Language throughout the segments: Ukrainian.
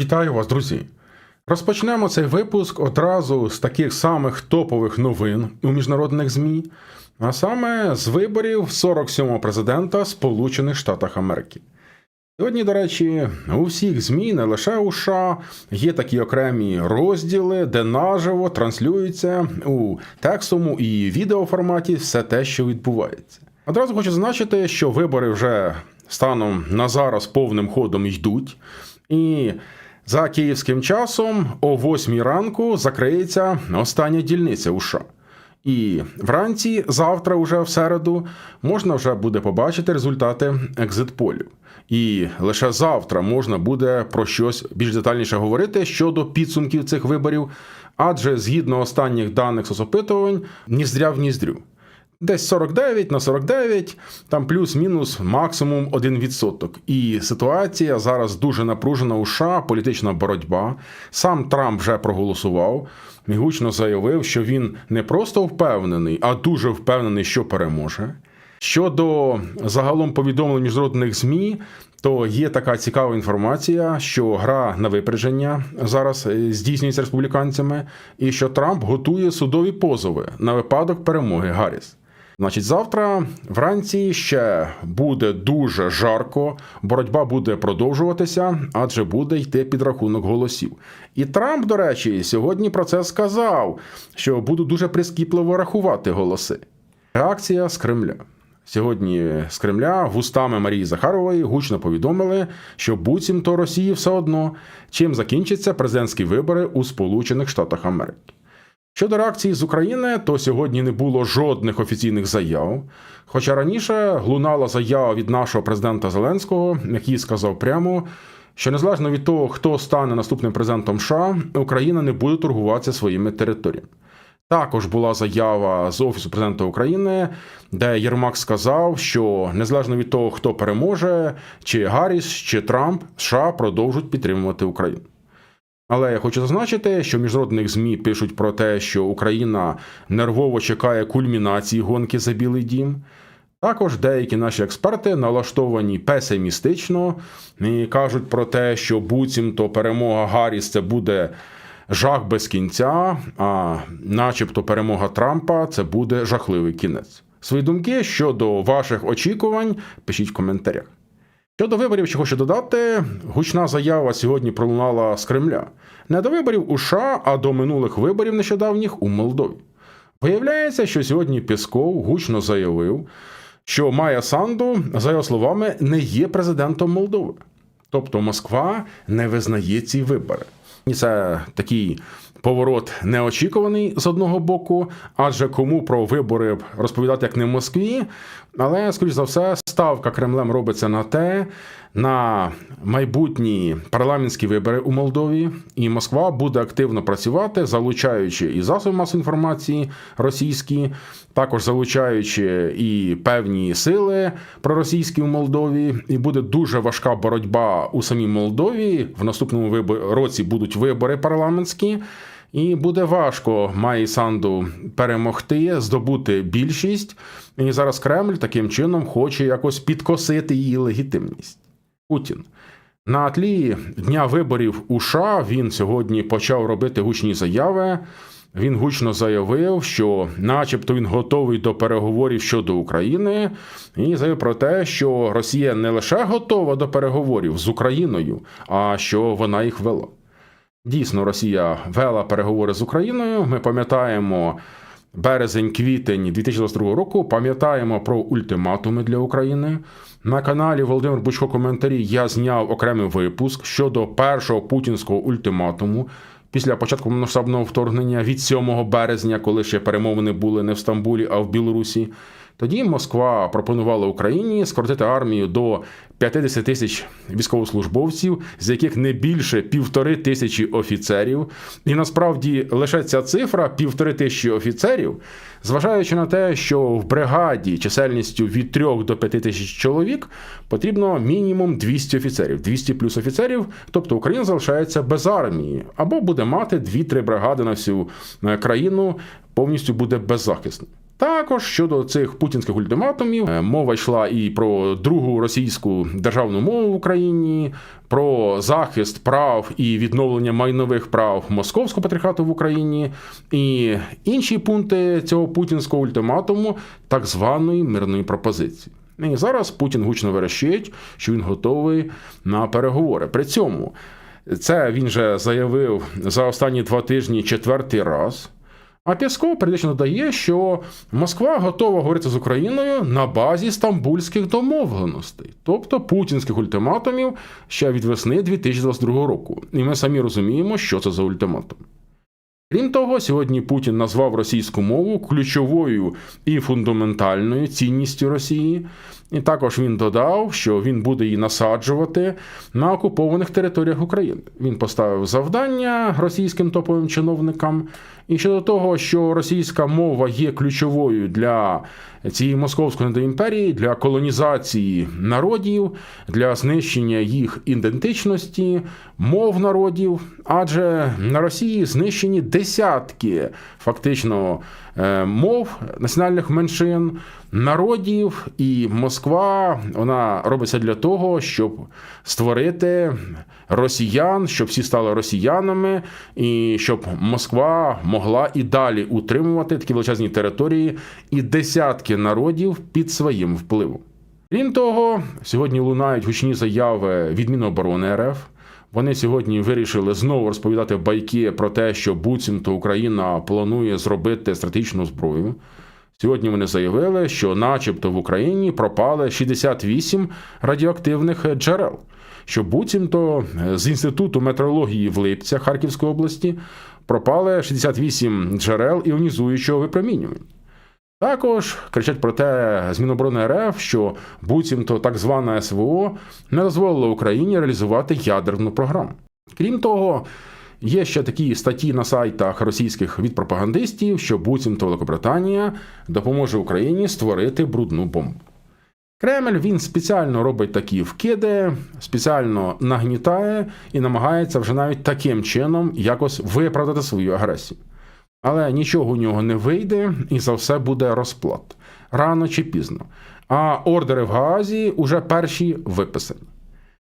Вітаю вас, друзі! Розпочнемо цей випуск одразу з таких самих топових новин у міжнародних ЗМІ, а саме з виборів 47-го президента Сполучених Штатів Америки. Сьогодні, до речі, у всіх ЗМІ, не лише у США, є такі окремі розділи, де наживо транслюється у текстовому і відеоформаті все те, що відбувається. Одразу хочу зазначити, що вибори вже станом на зараз повним ходом йдуть. І за київським часом о 8 ранку закриється остання дільниця у. І вранці, завтра, уже в середу, можна вже буде побачити результати екзит-полів. І лише завтра можна буде про щось більш детальніше говорити щодо підсумків цих виборів, адже згідно останніх даних соцопитувань, ніздря в ніздрю. Десь 49 на 49, там плюс-мінус максимум 1%. І ситуація зараз дуже напружена у США, політична боротьба. Сам Трамп вже проголосував і гучно заявив, що він не просто впевнений, а дуже впевнений, що переможе. Щодо загалом повідомлень міжнародних ЗМІ, то є така цікава інформація, що гра на випередження зараз е, здійснюється республіканцями, і що Трамп готує судові позови на випадок перемоги Гарріс. Значить, завтра вранці ще буде дуже жарко, боротьба буде продовжуватися, адже буде йти підрахунок голосів. І Трамп, до речі, сьогодні про це сказав, що буду дуже прискіпливо рахувати голоси. Реакція з Кремля. Сьогодні з Кремля вустами Марії Захарової гучно повідомили, що буцімто Росії все одно, чим закінчаться президентські вибори у Сполучених Штатах Америки. Щодо реакції з України, то сьогодні не було жодних офіційних заяв. Хоча раніше лунала заява від нашого президента Зеленського, який сказав прямо, що незалежно від того, хто стане наступним президентом США, Україна не буде торгуватися своїми територіями. Також була заява з Офісу президента України, де Єрмак сказав, що незалежно від того, хто переможе, чи Гарріс, чи Трамп, США продовжують підтримувати Україну. Але я хочу зазначити, що міжнародних змі пишуть про те, що Україна нервово чекає кульмінації гонки за Білий Дім. Також деякі наші експерти налаштовані песимістично і кажуть про те, що буцімто перемога Гарріс це буде жах без кінця, а начебто перемога Трампа це буде жахливий кінець. Свої думки щодо ваших очікувань пишіть в коментарях. Щодо виборів, що хочу додати, гучна заява сьогодні пролунала з Кремля. Не до виборів у США, а до минулих виборів нещодавніх у Молдові. Виявляється, що сьогодні Пісков гучно заявив, що Майя Санду, за його словами, не є президентом Молдови. Тобто Москва не визнає ці вибори. Це такий поворот неочікуваний з одного боку, адже кому про вибори розповідати як не в Москві. Але, скоріш за все, ставка Кремлем робиться на те, на майбутні парламентські вибори у Молдові, і Москва буде активно працювати, залучаючи і засоби масової інформації російські, також залучаючи і певні сили проросійські в Молдові, і буде дуже важка боротьба у самій Молдові. В наступному році будуть вибори парламентські. І буде важко Майі Санду перемогти, здобути більшість. І зараз Кремль таким чином хоче якось підкосити її легітимність. Путін. На тлі дня виборів у США він сьогодні почав робити гучні заяви. Він гучно заявив, що, начебто, він готовий до переговорів щодо України, і заявив про те, що Росія не лише готова до переговорів з Україною, а що вона їх вела. Дійсно, Росія вела переговори з Україною. Ми пам'ятаємо березень-квітень 2022 року. Пам'ятаємо про ультиматуми для України. На каналі Володимир Бучко коментарі я зняв окремий випуск щодо першого путінського ультиматуму. Після початку масштабного вторгнення від 7 березня, коли ще перемовини були не в Стамбулі, а в Білорусі, тоді Москва пропонувала Україні скоротити армію до 50 тисяч військовослужбовців, з яких не більше півтори тисячі офіцерів. І насправді лише ця цифра півтори тисячі офіцерів, зважаючи на те, що в бригаді чисельністю від 3 до 5 тисяч чоловік потрібно мінімум 200 офіцерів, 200 плюс офіцерів. Тобто Україна залишається без армії або буде мати 2-3 бригади на всю е, країну, повністю буде беззахисною. Також щодо цих путінських ультиматумів е, мова йшла і про другу російську державну мову в Україні, про захист прав і відновлення майнових прав московського патріархату в Україні, і інші пункти цього путінського ультиматуму, так званої мирної пропозиції. І зараз Путін гучно верещить, що він готовий на переговори. При цьому це він же заявив за останні два тижні четвертий раз. А Пєсков періодично додає, що Москва готова говорити з Україною на базі стамбульських домовленостей, тобто путінських ультиматумів ще від весни 2022 року. І ми самі розуміємо, що це за ультиматум. Крім того, сьогодні Путін назвав російську мову ключовою і фундаментальною цінністю Росії. І також він додав, що він буде її насаджувати на окупованих територіях України. Він поставив завдання російським топовим чиновникам. І щодо того, що російська мова є ключовою для цієї московської недоімперії, для колонізації народів, для знищення їх ідентичності, мов народів, адже на Росії знищені десятки фактично е, мов національних меншин, народів, і Москва вона робиться для того, щоб створити росіян, щоб всі стали росіянами, і щоб Москва могла і далі утримувати такі величезні території і десятки народів під своїм впливом. Крім того, сьогодні лунають гучні заяви від Міноборони РФ. Вони сьогодні вирішили знову розповідати байки про те, що буцімто Україна планує зробити стратегічну зброю. Сьогодні вони заявили, що, начебто, в Україні пропали 68 радіоактивних джерел. Що буцімто з інституту метеорології в Липцях Харківської області пропали 68 джерел іонізуючого випромінювання. Також кричать про те з Міноборони РФ, що буцімто так звана СВО не дозволила Україні реалізувати ядерну програму. Крім того, є ще такі статті на сайтах російських від пропагандистів, що буцімто Великобританія допоможе Україні створити брудну бомбу. Кремль він спеціально робить такі вкиди, спеціально нагнітає і намагається вже навіть таким чином якось виправдати свою агресію. Але нічого у нього не вийде, і за все буде розплат рано чи пізно. А ордери в Гаазі уже перші виписані.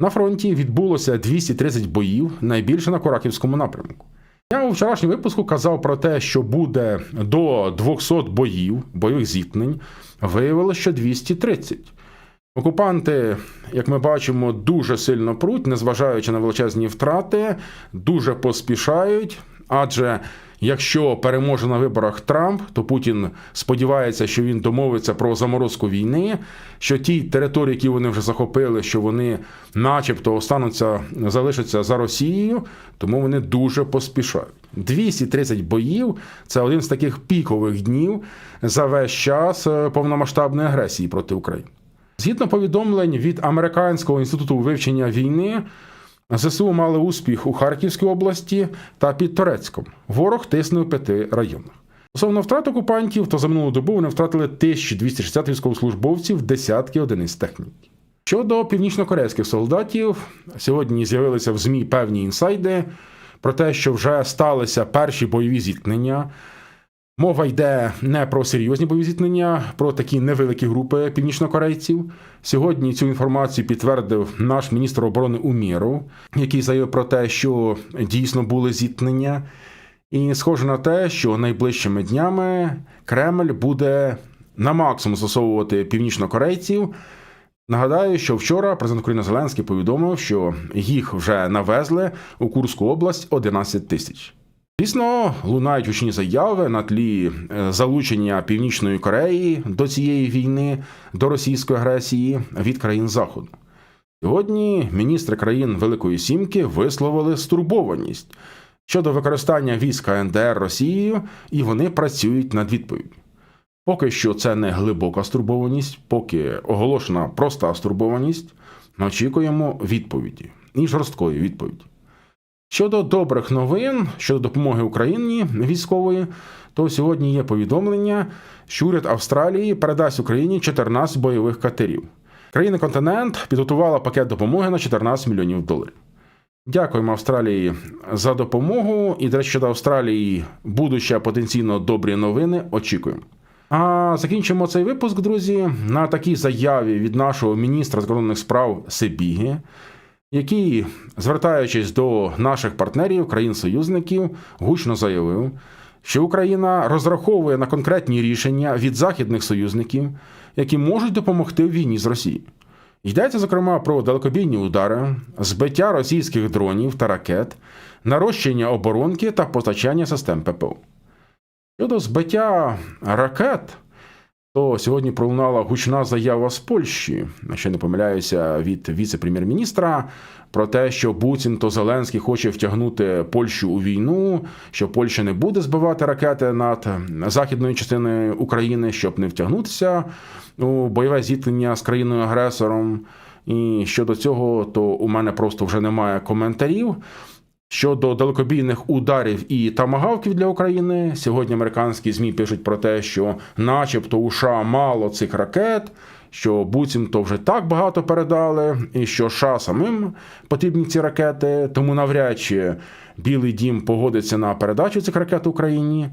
На фронті відбулося 230 боїв, найбільше на Кораківському напрямку. Я у вчорашньому випуску казав про те, що буде до 200 боїв, бойових зіткнень, виявилося, що 230. Окупанти, як ми бачимо, дуже сильно пруть, незважаючи на величезні втрати, дуже поспішають, адже якщо переможе на виборах Трамп, то Путін сподівається, що він домовиться про заморозку війни, що ті території, які вони вже захопили, що вони, начебто, остануться, залишаться за Росією, тому вони дуже поспішають. 230 боїв це один з таких пікових днів за весь час е, повномасштабної агресії проти України. Згідно повідомлень від Американського інституту вивчення війни, ЗСУ мали успіх у Харківській області та під Торецьком. Ворог тисне у п'яти районах. Стосовно втрат окупантів, то за минулу добу вони втратили 1260 військовослужбовців, десятки одиниць техніки. Щодо північнокорейських солдатів, сьогодні з'явилися в ЗМІ певні інсайди про те, що вже сталися перші бойові зіткнення. Мова йде не про серйозні бойові зіткнення, про такі невеликі групи північнокорейців. Сьогодні цю інформацію підтвердив наш міністр оборони Уміров, який заявив про те, що дійсно були зіткнення. І схоже на те, що найближчими днями Кремль буде на максимум застосовувати північнокорейців. Нагадаю, що вчора президент України Зеленський повідомив, що їх вже навезли у Курську область 11 тисяч. Звісно, лунають гучні заяви на тлі е, залучення Північної Кореї до цієї війни, до російської агресії від країн Заходу. Сьогодні міністри країн Великої Сімки висловили стурбованість щодо використання війська НДР Росією, і вони працюють над відповіддю. Поки що це не глибока стурбованість, поки оголошена проста стурбованість, ми очікуємо відповіді і жорсткої відповіді. Щодо добрих новин щодо допомоги Україні військової, то сьогодні є повідомлення, що уряд Австралії передасть Україні 14 бойових катерів. Країна континент підготувала пакет допомоги на 14 мільйонів доларів. Дякуємо Австралії за допомогу. І, до речі, щодо Австралії будуть ще потенційно добрі новини. Очікуємо. А закінчимо цей випуск, друзі, на такій заяві від нашого міністра закордонних справ Сибіги, який, звертаючись до наших партнерів, країн-союзників, гучно заявив, що Україна розраховує на конкретні рішення від західних союзників, які можуть допомогти в війні з Росією. Йдеться, зокрема, про далекобійні удари, збиття російських дронів та ракет, нарощення оборонки та постачання систем ППО. Щодо збиття ракет, то сьогодні пролунала гучна заява з Польщі, якщо не помиляюся, від віце-прем'єр-міністра про те, що буцімто Зеленський хоче втягнути Польщу у війну, що Польща не буде збивати ракети над західною частиною України, щоб не втягнутися у бойове зіткнення з країною-агресором. І щодо цього, то у мене просто вже немає коментарів. Щодо далекобійних ударів і тамагавків для України, сьогодні американські ЗМІ пишуть про те, що, начебто, у США мало цих ракет, що буцімто вже так багато передали, і що США самим потрібні ці ракети, тому навряд чи Білий Дім погодиться на передачу цих ракет Україні.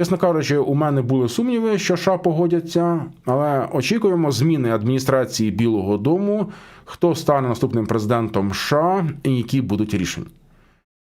Чесно кажучи, у мене були сумніви, що США погодяться, але очікуємо зміни адміністрації Білого Дому, хто стане наступним президентом США і які будуть рішення.